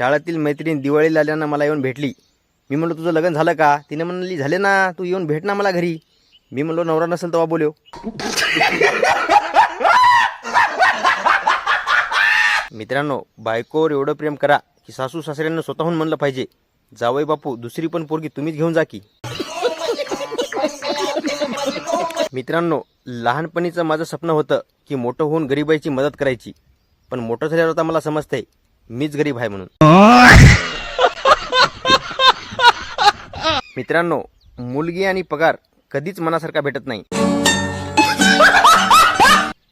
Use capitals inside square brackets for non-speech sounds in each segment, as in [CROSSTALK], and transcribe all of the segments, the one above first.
शाळेतील मैत्रीण दिवाळीला आल्यानं मला येऊन भेटली. मी म्हणलो तुझं लग्न झालं का? तिने म्हणली झाले ना तू येऊन भेट ना मला घरी. मी म्हणलो नवरा नसेल तेव्हा बोलव. [LAUGHS] मित्रांनो बायकोवर एवढं प्रेम करा की सासू सासऱ्यांना स्वतःहून म्हणलं पाहिजे जावई बापू दुसरी पण पोरगी तुम्हीच घेऊन जा की. [LAUGHS] मित्रांनो लहानपणीचं माझं स्वप्न होतं की मोठं होऊन गरिबाईची मदत करायची. पण मोठं झाल्यावर आता मला समजतंय मीच गरीब आहे म्हणून. मित्रांनो मुलगी आणि पगार कधीच मनासारखा भेटत नाही.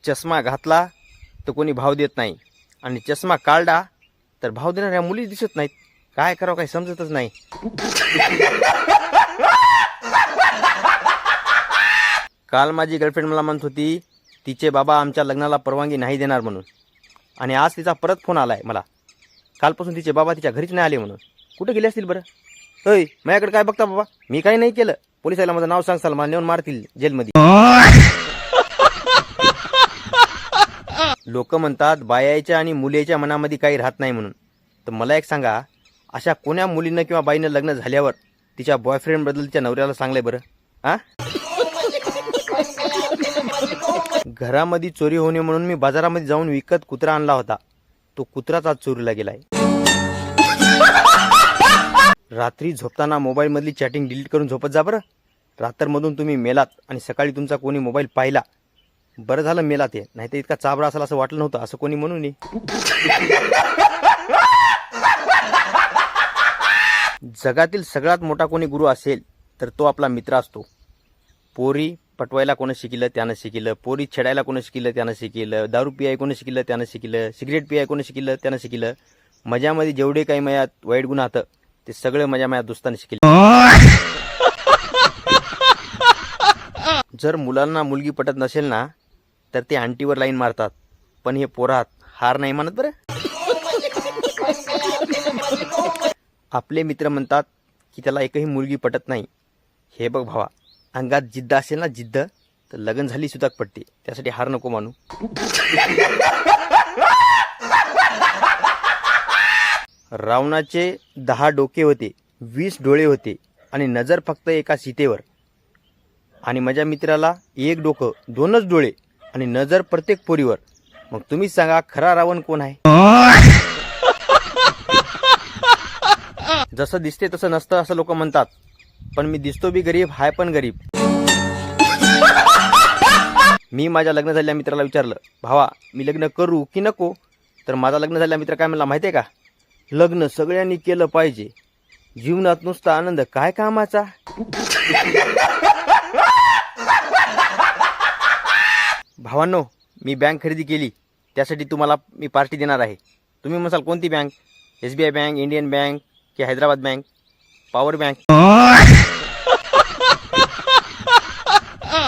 चष्मा घातला तर कोणी भाव देत नाही. आणि चष्मा काढला तर भाव देणाऱ्या मुली दिसत नाहीत. काय करावं काही समजतच नाही. काल माझी गर्लफ्रेंड मला म्हणत होती तिचे बाबा आमच्या लग्नाला परवानगी नाही देणार म्हणून. आणि आज तिचा परत फोन आलाय मला. कालपासून तिचे बाबा तिच्या घरीच नाही आले म्हणून. कुठे गेले असतील बरं? होय माझ्याकडे काय बघता बाबा? मी काही नाही केलं. पोलिसाला माझं नाव सांगसाल मला नेऊन मारतील जेलमध्ये. लोक म्हणतात बायाच्या आणि मुलीच्या मनामध्ये काही राहत नाही म्हणून. तर मला एक सांगा अशा कोण्या मुलीनं किंवा बाईनं लग्न झाल्यावर तिच्या बॉयफ्रेंडबद्दल तिच्या नवऱ्याला सांगलंय बरं? आ घरामध्ये चोरी होणे म्हणून मी बाजारामध्ये जाऊन विकत कुत्रा आणला होता. तो कुत्राचा आज चोरीला गेलाय. रात्री झोपताना मोबाईलमधली चॅटिंग डिलीट करून झोपत जा बरं. रात्रमधून तुम्ही मेलात आणि सकाळी तुमचा कोणी मोबाईल पाहिला. बरं झालं मेलात ते नाही तर इतका चाबरा असेल असं वाटलं नव्हतं. असं कोणी म्हणून जगातील सगळ्यात मोठा कोणी गुरु असेल तर तो आपला मित्र असतो. पोरी पटवायला कोणं शिकिलं त्यानं शिकिलं. पोरी छेडायला कोणं शिकिलं त्यानं शिकिलं. दारू पियाय कोणं शिकिलं त्यानं शिकिलं. सिगरेट पियाय कोणं शिकिलं त्यानं शिकिलं. मजामध्ये जेवढे काही मयात वाईट गुण आहात ते सगळं मजा माझ्या दोस्तांनी शिकले. जर मुलांना मुलगी पटत नसेल ना तर ते आंटीवर लाईन मारतात. पण हे पोरात हार नाही मानत बरं. आपले मित्र म्हणतात की त्याला एकही मुलगी पटत नाही. हे बघ भावा अंगात जिद्द असेल ना जिद्द तर लग्न झाली सुद्धा पडते त्यासाठी हार नको मानू. रावणाचे दहा डोके होते वीस डोळे होते आणि नजर फक्त एका सीतेवर. आणि माझ्या मित्राला एक डोकं दोनच डोळे आणि नजर प्रत्येक पोरीवर. मग तुम्ही सांगा खरा रावण कोण आहे? जसं दिसते तसं नसतं असं लोक म्हणतात. पण मी दिसतो बी गरीब हाय पण गरीब. मी माझ्या लग्न झालेल्या मित्राला विचारलं भावा मी लग्न करू की नको? तर माझा लग्न झालेला मित्र काय म्हणला माहिती आहे का? लग्न सगळ्यांनी केलं पाहिजे. जीवनात नुसता आनंद काय कामाचा? भावांनो मी बँक खरेदी केली. त्यासाठी तुम्हाला मी पार्टी देणार आहे. तुम्ही म्हणाल कोणती bank S B I bank Indian bank की हैदराबाद बँक पॉवर बँक